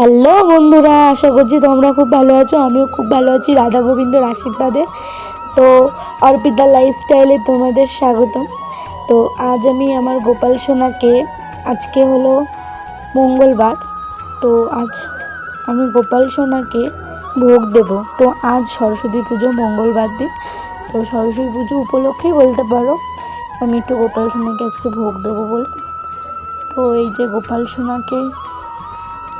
Hello বন্ধুরা, আশা করছি তোমরা খুব ভালো আছো, আমিও খুব ভালো আছি রাধা গোবিন্দর আশীর্বাদে। তো অর্পিতা লাইফস্টাইলে তোমাদের স্বাগতম। তো আজ আমি আমার গোপাল সোনাকে, আজকে হলো মঙ্গলবার, তো আজ আমি গোপাল সোনাকে ভোগ দেব। তো আজ সরস্বতী পুজো মঙ্গলবার দিন, তো সরস্বতী পুজো উপলক্ষেই বলতে পারো, আমি একটু গোপাল সোনাকে আজকে ভোগ দেবো বলে। তো এই যে গোপাল সোনাকে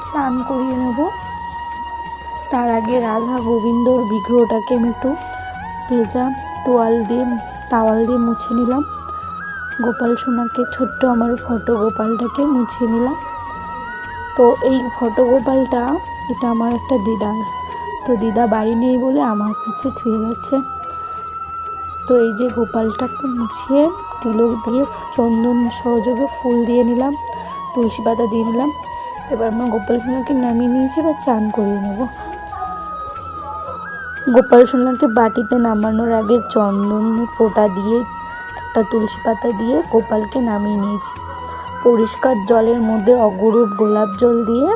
স্নান করিয়ে নেব। তার আগে রাধা গোবিন্দর বিগ্রহটাকে আমি একটু ভেজা তোয়াল দিয়ে তাওয়াল দিয়ে মুছে নিলাম। গোপাল সোনাকে, ছোট্ট আমার ফটো গোপালটাকে মুছে নিলাম। তো এই ফটো গোপালটা, এটা আমার একটা দিদার। তো দিদা বাড়ি নেই বলে আমার কাছে থুয়ে গেছে। তো এই যে গোপালটাকে মুছিয়ে তিলক দিয়ে চন্দন সহযোগে ফুল দিয়ে নিলাম, তুলসী পাতা দিয়ে নিলাম। এবার আমরা গোপাল সোনাকে নামিয়ে নিয়েছি বা চান করিয়ে নেব। গোপাল সোনাকে বাটিতে নামানোর আগে চন্দন ফোঁটা দিয়ে, একটা তুলসী পাতা দিয়ে গোপালকে নামিয়ে নিয়েছি। পরিষ্কার জলের মধ্যে অগরুট গোলাপ জল দিয়ে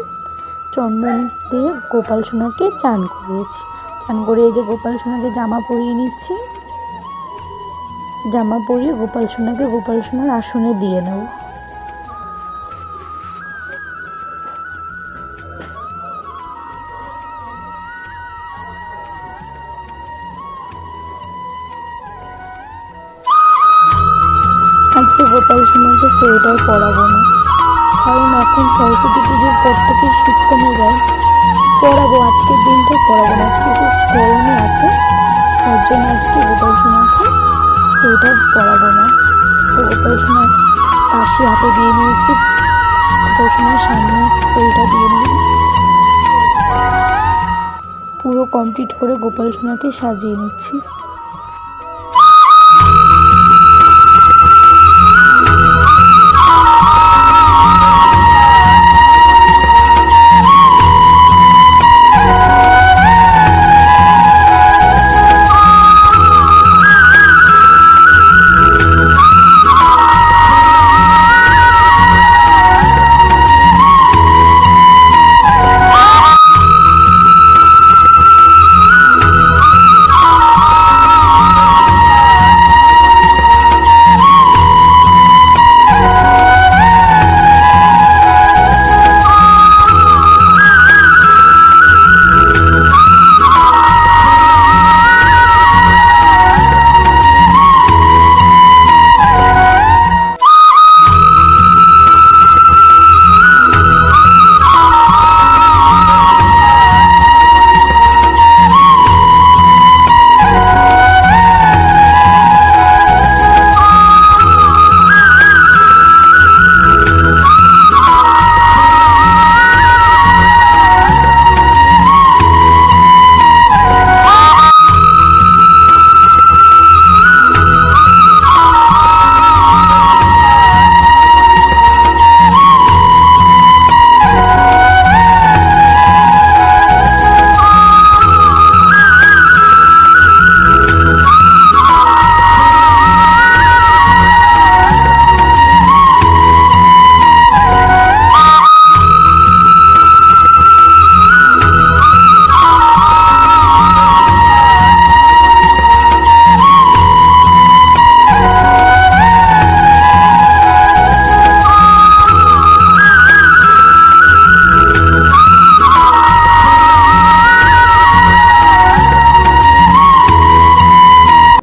চন্দন দিয়ে গোপাল সোনাকে চান করিয়েছি। চান করে এই যে গোপাল সোনাকে জামা পরিয়ে নিচ্ছি। জামা পরিয়ে গোপাল সোনাকে গোপাল সোনার আসনে দিয়ে নেব। আজকে গোপাল সোনাকে সোয়েটার পরাবো না। কারণ এখন সরস্বতী পুজোর পর থেকে শীত কমে যায়। পরাবো, আজকের দিনটা পরাবো না। আজকে খুব গরমই আছে। তার জন্য আজকে গোপাল সোনাকে সোয়েটার পরাবো না। তো গোপাল সোনার পাশে হাতে দিয়ে নিয়েছি। গোপাল সোনার সামনে সোয়েটার দিয়ে নিলাম। পুরো কমপ্লিট করে গোপাল সোনাকে সাজিয়ে নিচ্ছি।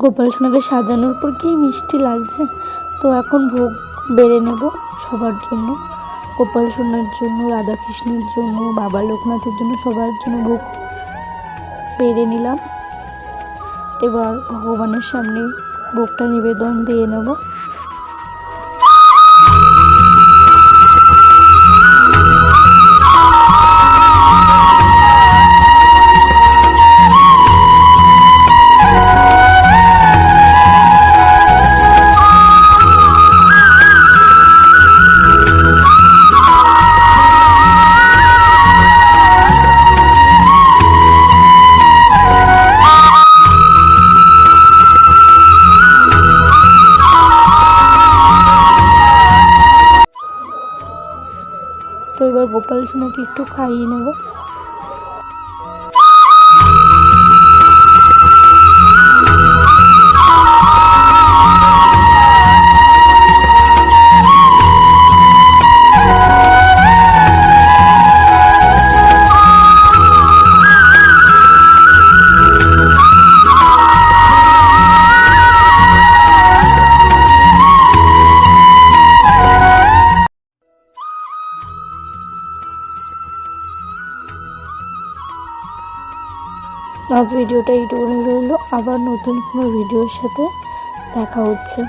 গোপাল সোনাকে সাজানোর পর কি মিষ্টি লাগছে? তো এখন ভোগ বেড়ে নেব সবার জন্য। গোপাল সোনার জন্য, রাধাকৃষ্ণের জন্য, বাবা লোকনাথের জন্য সবার জন্য ভোগ বেড়ে নিলাম। এবার ভগবানের সামনে ভোগটা নিবেদন দিয়ে নেব। तो गोपाल सुनो की एक तो खाई नहीं वो। আজ ভিডিওটা এইটুকুনি রইল। আবার নতুন কোনো ভিডিওর সাথে দেখা হচ্ছে।